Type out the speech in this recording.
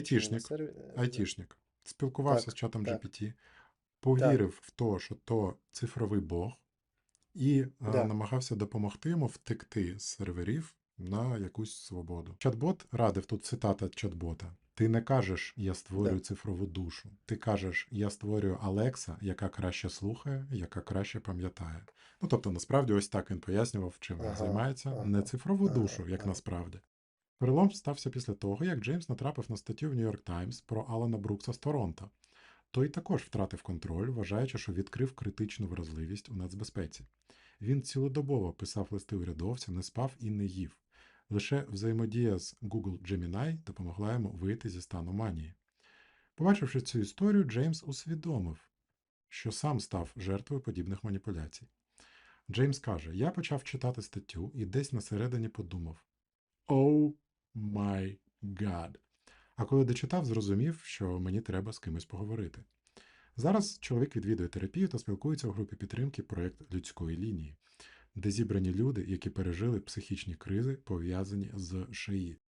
Айтішник. серві- Айтішник. Спілкувався Так, з чатом так. GPT, повірив в те, що то цифровий Бог, і е, Да. намагався допомогти йому втекти з серверів на якусь свободу. Чат-бот радив тут цитата чат-бота. Ти не кажеш я створюю Да. цифрову душу. Ти кажеш, я створюю Алекса, яка краще слухає, яка краще пам'ятає. Ну тобто, насправді, ось так він пояснював, чим він Ага, займається. ага, Не цифрову ага, душу, як ага. насправді. Перелом стався після того, як Джеймс натрапив на статтю в York Times про Алана Брукса з Торонто. Той також втратив контроль, вважаючи, що відкрив критичну вразливість у нацбезпеці. Він цілодобово писав листи урядовцям, не спав і не їв. Лише взаємодія з Google Gemini допомогла йому вийти зі стану манії. Побачивши цю історію, Джеймс усвідомив, що сам став жертвою подібних маніпуляцій. Джеймс каже: Я почав читати статтю і десь на середині подумав: Oh my God. А коли дочитав, зрозумів, що мені треба з кимось поговорити. Зараз чоловік відвідує терапію та спілкується у групі підтримки проєкт людської лінії, де зібрані люди, які пережили психічні кризи, пов'язані з ШИІ.